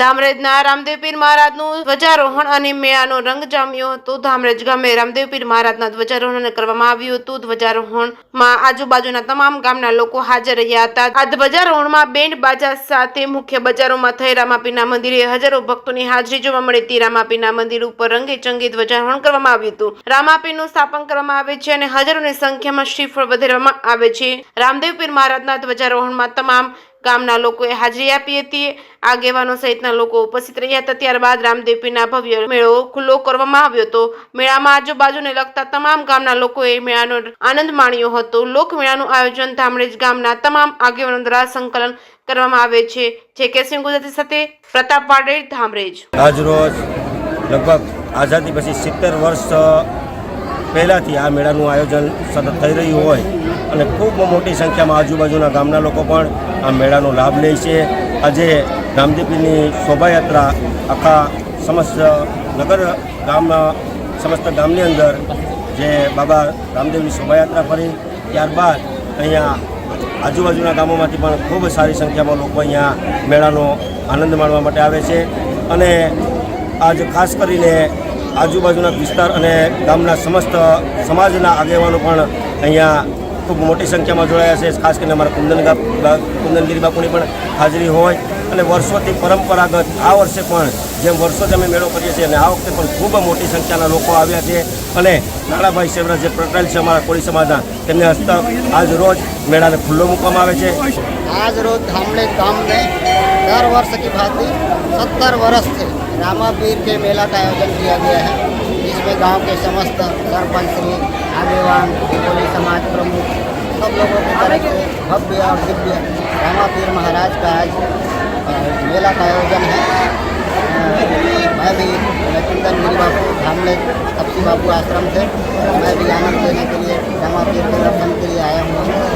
ધામરેજના રામદેવ પીર મહારાજનું ધ્વજારોહણ અને મેળાનો રંગ જામ્યો હતો. ધામરેજ ગામે રામદેવ પીર મહારાજના ધ્વજારોહણ કરવામાં આવ્યું હતું. ધ્વજારોહણમાં આજુબાજુના તમામ ગામના લોકો હાજર રહ્યા હતા. આ ધ્વજારોહણમાં બેન્ડ બાજા સાથે મુખ્ય બજારોમાં થઈ રામાપીરના મંદિરે હજારો ભક્તોની હાજરી જોવા મળી હતી. રામાપીના મંદિર ઉપર રંગે ચંગી ધ્વજારોહણ કરવામાં આવ્યું હતું. રામાપીનું સ્થાપન કરવામાં આવે છે અને હજારોની સંખ્યામાં શ્રીફળ વધારવામાં આવે છે. રામદેવ પીર મહારાજના ધ્વજારોહણમાં તમામ ગામના લોકોએ હાજરી આપી હતી. આગેવાનો સહિતના લોકો ઉપસ્થિત રહ્યા હતા. ત્યારબાદ રામદેવપીના ભવ્ય મેળો ખુલ્લો કરવામાં આવ્યો હતો. મેળામાં આજુબાજુને લગતા તમામ ગામના લોકોએ મેળાનો આનંદ માણ્યો હતો. લોકમેળાનું આયોજન ધામરેજ ગામના તમામ આગેવાનો દ્વારા સંકલન કરવામાં આવે છે. જે કે સિંહ ગુજરાતી સાથે પ્રતાપ પાડેલ ધામરેજ આજરોજ લગભગ આઝાદી પછી સિત્તેર વર્ષ પહેલાંથી આ મેળાનું આયોજન સતત થઈ રહ્યું હોય. અને ખૂબ મોટી સંખ્યામાં આજુબાજુના ગામના લોકો પણ આ મેળાનો લાભ લે છે. આજે રામદેવીની શોભાયાત્રા આખા સમસ્ત નગર ગામના સમસ્ત ગામની અંદર જે બાબા રામદેવની શોભાયાત્રા ફરી, ત્યારબાદ અહીંયા આજુબાજુના ગામોમાંથી પણ ખૂબ સારી સંખ્યામાં લોકો અહીંયા મેળાનો આનંદ માણવા માટે આવે છે. અને આજ ખાસ કરીને આજુબાજુના વિસ્તાર અને ગામના સમસ્ત સમાજના આગેવાનો પણ અહીંયા ખૂબ મોટી સંખ્યામાં જોડાયા છે. ખાસ કરીને અમારા કુંદન કુંદનગીરી બાપુની પણ હાજરી હોય અને વર્ષોથી પરંપરાગત આ વર્ષે પણ જેમ વર્ષોથી અમે મેળો કરીએ છીએ અને આ વખતે પણ ખૂબ મોટી સંખ્યાના લોકો આવ્યા છે અને નાણાભાઈ સેવરા જે પટેલ છે અમારા કોળી સમાજના, તેમને હસ્તક આજ રોજ મેળાને ખુલ્લો મૂકવામાં આવે છે. આજ રોજ ધામણે ગામને દર વર્ષ કી ભાંતિ સત્તર વર્ષથી છે. રામાપીર કે મેળા કા આયોજન કિયા ગયા હૈ. जिसमें गाँव के समस्त सरपंच श्री आगेवान, कोली समाज प्रमुख, सब लोगों की तरफ़ से भव्य और दिव्य रामापीर महाराज का आज मेला का आयोजन है। मैं भी चिंतन गिरी बापू धामले तपसी बापू आश्रम से, मैं भी आनंद लेने के लिए रामापीर के दर्शन के लिए आया हूँ।